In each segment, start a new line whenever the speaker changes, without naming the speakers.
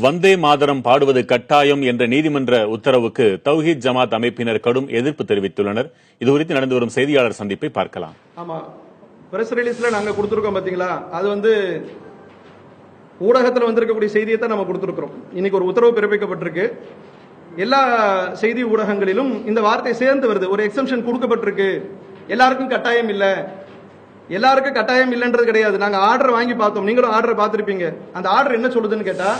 வந்தே மாதரம் பாடுவது கட்டாயம் என்ற நீதிமன்ற உத்தரவுக்கு தௌஹீத் ஜமாத் அமைப்பினர் கடும் எதிர்ப்பு தெரிவித்துள்ளனர். இது குறித்து நடந்து வரும் செய்தியாளர் சந்திப்பை பார்க்கலாம்.
ஆமா. பிரஸ் ரிலீஸ்ல நாங்க கொடுத்துருக்கோம் பாத்தீங்களா? அது வந்து ஊடகத்தில் வந்திருக்கக்கூடிய செய்தியை தான் நம்ம கொடுத்துருக்கிறோம். இன்னைக்கு ஒரு உத்தரவு பிறப்பிக்கப்பட்டிருக்கு. எல்லா செய்தி ஊடகங்களிலும் இந்த வார்த்தை சேர்ந்து வருது. ஒரு எக்ஸம்ஷன் கொடுக்கப்பட்டிருக்கு. எல்லாருக்கும் கட்டாயம் இல்லை. எல்லாருக்கும் கட்டாயம் இல்லைன்றது கிடையாது. நாங்கள் ஆர்டர் வாங்கி பார்த்தோம். நீங்களும் ஆர்டர் பார்த்துருப்பீங்க. அந்த ஆர்டர் என்ன சொல்லுதுன்னு கேட்டால்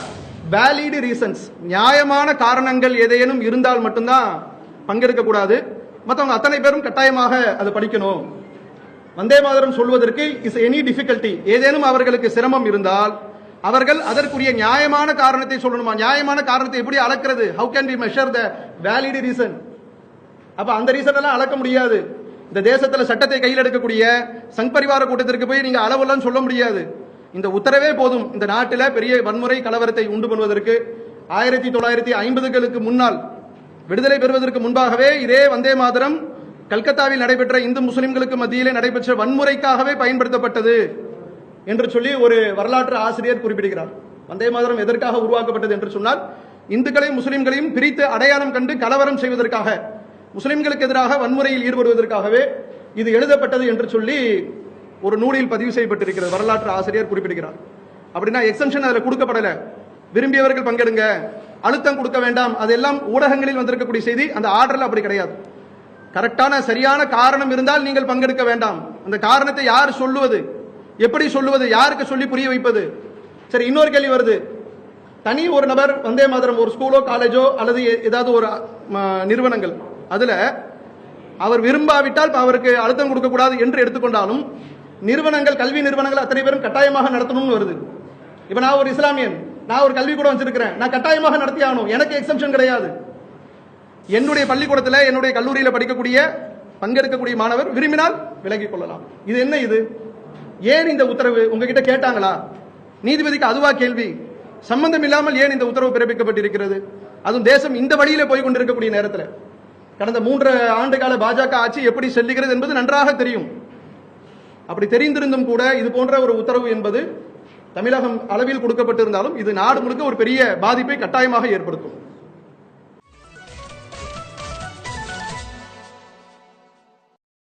வேலிடு ரீசன்ஸ் நியாயமான காரணங்கள் ஏதேனும் இருந்தால் மட்டும்தான் பங்கெடுக்க கூடாது. மற்றவங்க அத்தனை பேரும் கட்டாயமாக அதை படிக்கணும். வந்தே மாதரம் சொல்வதற்கு இஸ் எனி டிஃபிகல்ட்டி ஏதேனும் அவர்களுக்கு சிரமம் இருந்தால் அவர்கள் அதற்குரிய நியாயமான காரணத்தை சொல்லணுமா? நியாயமான காரணத்தை எப்படி அளக்கிறது? How can be measure the valid reason அப்ப அந்த ரீசன் எல்லாம் அளக்க முடியாது. இந்த தேசத்துல சட்டத்தை கையில் எடுக்கக்கூடிய சங் பரிவார கூட்டத்திற்கு போய் நீங்க அளவெல்லாம் சொல்ல முடியாது. இந்த உத்தரவே போதும். இந்த நாட்டில் பெரிய வன்முறை கலவரத்தை உண்டு பண்ணுவதற்கு ஆயிரத்தி தொள்ளாயிரத்தி ஐம்பதுகளுக்கு முன்னால் விடுதலை பெறுவதற்கு முன்பாகவே இதே வந்தே மாதரம் கல்கத்தாவில் நடைபெற்ற இந்து முஸ்லிம்களுக்கு மத்தியிலே நடைபெற்ற வன்முறைக்காகவே பயன்படுத்தப்பட்டது என்று சொல்லி ஒரு வரலாற்று ஆசிரியர் குறிப்பிடுகிறார். வந்தே மாதரம் எதற்காக உருவாக்கப்பட்டது என்று சொன்னால் இந்துக்களையும் முஸ்லிம்களையும் பிரித்து அடையாளம் கண்டு கலவரம் செய்வதற்காக முஸ்லிம்களுக்கு எதிராக வன்முறையில் ஈடுபடுவதற்காகவே இது எழுதப்பட்டது என்று சொல்லி ஒரு நூலில் பதிவு செய்யப்பட்டிருக்கிறது. வரலாற்று ஆசிரியர் குறிப்பிடுகிறார். அப்படின்னா எக்ஸம்ஷன் அதில் கொடுக்கப்படல. விரும்பியவர்கள் பங்கெடுங்க. அழுத்தம் கொடுக்க வேண்டாம். அதெல்லாம் ஊடகங்களில் வந்திருக்கக்கூடிய செய்தி. அந்த ஆர்டரில் அப்படி கிடையாது. கரெக்டான சரியான காரணம் இருந்தால் நீங்கள் பங்கெடுக்க வேண்டாம். அந்த காரணத்தை யார் சொல்லுவது? எப்படி சொல்லுவது? யாருக்கு சொல்லி புரிய வைப்பது? சரி இன்னொரு கேள்வி வருது. தனி ஒரு நபர் வந்தே மாதரம் ஒரு ஸ்கூலோ காலேஜோ அல்லது எ- ஏதாவது ஒரு நிறுவனங்கள். அதில் அவர் விரும்பாவிட்டால் அவருக்கு அழுத்தம் கொடுக்கக்கூடாது என்று எடுத்துக்கொண்டாலும் நிறுவனங்கள் கல்வி நிறுவனங்கள் அத்தனை பேரும் கட்டாயமாக நடத்தணும்னு வருது. இப்போ நான் ஒரு இஸ்லாமியன் நான் ஒரு கல்வி கூட வச்சிருக்கிறேன். நான் கட்டாயமாக நடத்தி ஆகணும் எனக்கு எக்ஸம்ஷன் கிடையாது. என்னுடைய பள்ளிக்கூடத்தில் என்னுடைய கல்லூரியில் படிக்கக்கூடிய பங்கெடுக்கக்கூடிய மாணவர் விரும்பினால் விலகிக் கொள்ளலாம். இது என்ன இது? ஏன் இந்த உத்தரவு? உங்ககிட்ட கேட்டாங்களா? நீதிபதிக்கு அதுவா கேள்வி. சம்பந்தம் இல்லாமல் ஏன் இந்த உத்தரவு பிறப்பிக்கப்பட்டிருக்கிறது? அதுவும் தேசம் இந்த வழியில் போய் கொண்டிருக்கக்கூடிய நேரத்தில். கடந்த மூன்று ஆண்டு கால பாஜக ஆட்சி எப்படி செல்லுகிறது என்பது நன்றாக தெரியும். அப்படி தெரிந்திருந்தும் கூட இது போன்ற ஒரு உத்தரவு என்பது தமிழகம் அளவில் கொடுக்கப்பட்டிருந்தாலும் இது நாடு முழுக்க ஒரு பெரிய பாதிப்பை கட்டாயமாக ஏற்படுத்தும்.